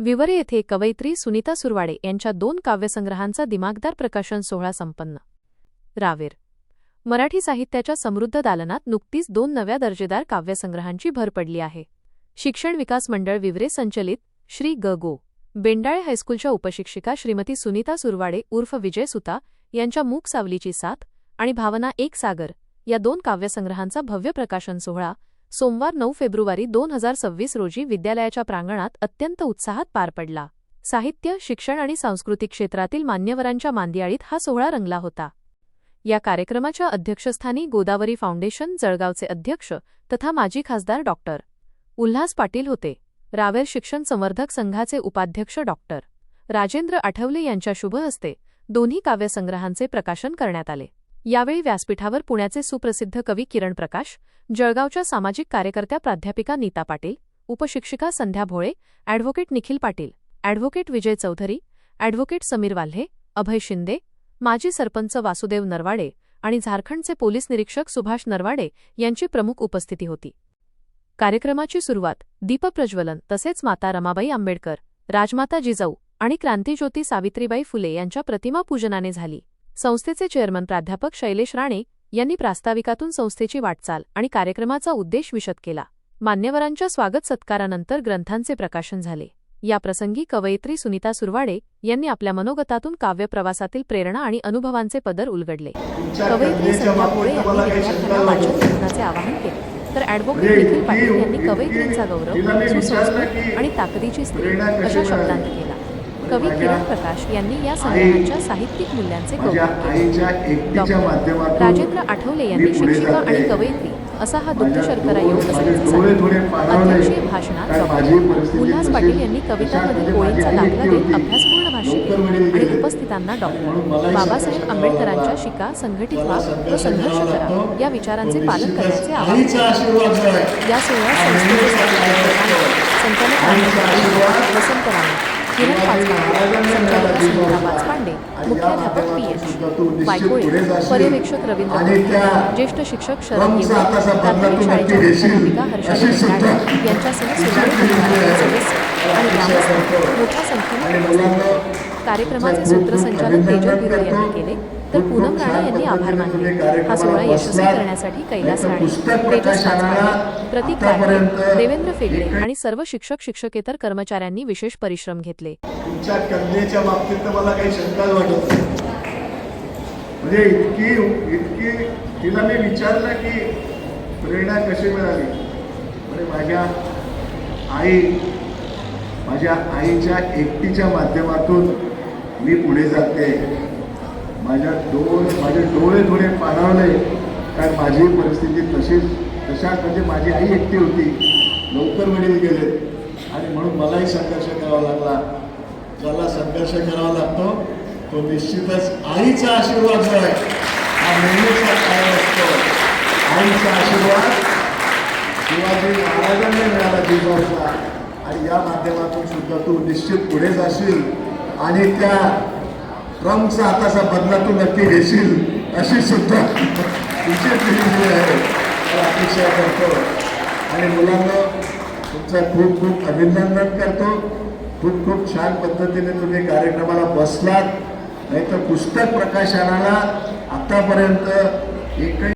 विवरे येथे कवयित्री सुनीता सुरवाडे यांच्या दोन काव्यसंग्रहांचा दिमागदार प्रकाशन सोहळा संपन्न. रावेर. मराठी साहित्याच्या समृद्ध दालनात नुकतीच दोन नव्या दर्जेदार काव्यसंग्रहांची भर पडली आहे. शिक्षण विकास मंडळ विवरे संचलित श्री ग गो. बेंडाळे हायस्कूलच्या उपशिक्षिका श्रीमती सुनीता सुरवाडे उर्फ विजय सुता यांच्या मूक सावलीची साथ आणि भावना एक सागर या दोन काव्यसंग्रहांचा भव्य प्रकाशन सोहळा सोमवार नऊ फेब्रुवारी दोन हजार सव्वीस रोजी विद्यालयाच्या प्रांगणात अत्यंत उत्साहात पार पडला. साहित्य शिक्षण आणि सांस्कृतिक क्षेत्रातील मान्यवरांच्या मांदियाळीत हा सोहळा रंगला होता. या कार्यक्रमाच्या अध्यक्षस्थानी गोदावरी फाउंडेशन जळगावचे अध्यक्ष तथा माजी खासदार डॉक्टर उल्हास पाटील होते. रावेर शिक्षण संवर्धक संघाचे उपाध्यक्ष डॉक्टर राजेंद्र आठवले यांच्या शुभ हस्ते दोन्ही काव्यसंग्रहांचे प्रकाशन करण्यात आले. यावेळी व्यासपीठावर पुण्याचे सुप्रसिद्ध कवी किरण प्रकाश जळगावच्या सामाजिक कार्यकर्त्या प्राध्यापिका Nita Patil उपशिक्षिका Sandhya Bhole advocate Nikhil Patil advocate Vijay Chaudhari advocate Sameer Walhe Abhay Shinde माजी सरपंच वासुदेव नरवाडे आणि झारखंडचे पोलीस निरीक्षक सुभाष नरवाडे यांची प्रमुख उपस्थिती होती. कार्यक्रमाची सुरुवात दीपप्रज्वलन तसेच माता रमाबाई आंबेडकर राजमाता जिजाऊ आणि क्रांतीज्योती सावित्रीबाई फुले यांच्या प्रतिमा पूजनाने झाली. संस्थेचे चेअरमन प्राध्यापक शैलेश राणे यांनी प्रास्ताविकातून संस्थेची वाटचाल आणि कार्यक्रमाचा उद्देश विशद केला. मान्यवरांच्या स्वागत सत्कारानंतर ग्रंथांचे प्रकाशन झाले. याप्रसंगी कवयित्री सुनीता सुरवाडे यांनी आपल्या मनोगतातून काव्यप्रवासातील प्रेरणा आणि अनुभवांचे पदर उलगडले. कवयित्री संध्या भोळे यांनी विद्यार्थ्यांना वाचन लेखनाचे आवाहन केले. तर अॅडव्होकेट निखिल पाटील यांनी कवयित्रींचा गौरव सुसंस्कृत आणि ताकदीची स्त्री अशा शब्दांत केला. कवी किरण प्रकाश यांनी या संग्रहांच्या साहित्यिक मूल्यांचे कौतुक केले राजेंद्र आठवले यांनी शिक्षिका आणि. कवयित्री असा हा दुग्ध शर्करा योग असल्याचे सांगितले. अध्यक्षीय भाषणात डॉक्टर उल्हास पाटील यांनी कवितांमधील ओळींचा आई दाखला देत. अभ्यासपूर्ण भाष्य केले आणि. उपस्थितांना डॉक्टर बाबासाहेब आंबेडकरांच्या शिका संघटित व्हा व संघर्ष करा. या विचारांचे पालन करण्याचे आवाहन या सोहळ्यात संस्थेचे संचालक वसंत राणे किरण पाचपांडे संचालक सुनीता पाचपांडे मुख्याध्यापक पी एच वायकोळे पर्यवेक्षक रवींद्र ज्येष्ठ शिक्षक शरद बदला प्राथमिक शाळेच्या. मुख्याध्यापिका बेंडाळे यांच्यासह आहे. सदस्य आणि ग्रामस्थ मोठ्या संख्येने उपस्थित होते. कार्यक्रमाचे तुमचं खूप खूप सूत्रसंचालन तेजल अभिनंदन यांनी केले तर पूनम राणा यांनी आभार मानले. हा सोहळा यशस्वी करण्यासाठी कैलास राणे तेजस प्रकाशनाला प्रतीक पाटील देवेंद्र फेगडे आणि सर्व शिक्षक शिक्षकेतर कर्मचाऱ्यांनी विशेष परिश्रम घेतले. तुमच्या कन्येच्या बाबतीत तर मला काही शंकाच वाटत म्हणजे इतकी इतकी तिला मी विचारलं की प्रेरणा कशी मिळाली? म्हणजे माझ्या आई माझ्या आईच्या एकटीच्या माध्यमातून मी पुढे जाते. माझ्या डोळे माझे डोळे थोडे पाणावले कारण माझी परिस्थिती तशीच तशाच म्हणजे माझी आई एकटी होती. लवकर वडील गेले. आणि म्हणून मलाही संघर्ष करावा लागला. ज्याला संघर्ष करावा लागतो तो निश्चितच आईचा आशीर्वाद जो आहे हा नेहमीचा कायम असतो. आईचा आशीर्वाद शिवाजी महाराजांनी मिळाला जिजाऊचा आणि या माध्यमातून सुद्धा तू निश्चित पुढे जाशील आणि त्या ट्रम्पचा आताचा बदला तू नक्की घेशील अशी सुद्धा तुमची पिढी आहे. अपेक्षा करतो. आणि मुलांना तुमचं खूप खूप अभिनंदन करतो. खूप खूप छान पद्धतीने तुम्ही कार्यक्रमाला बसलात. नाही तर पुस्तक प्रकाशनाला आतापर्यंत एकही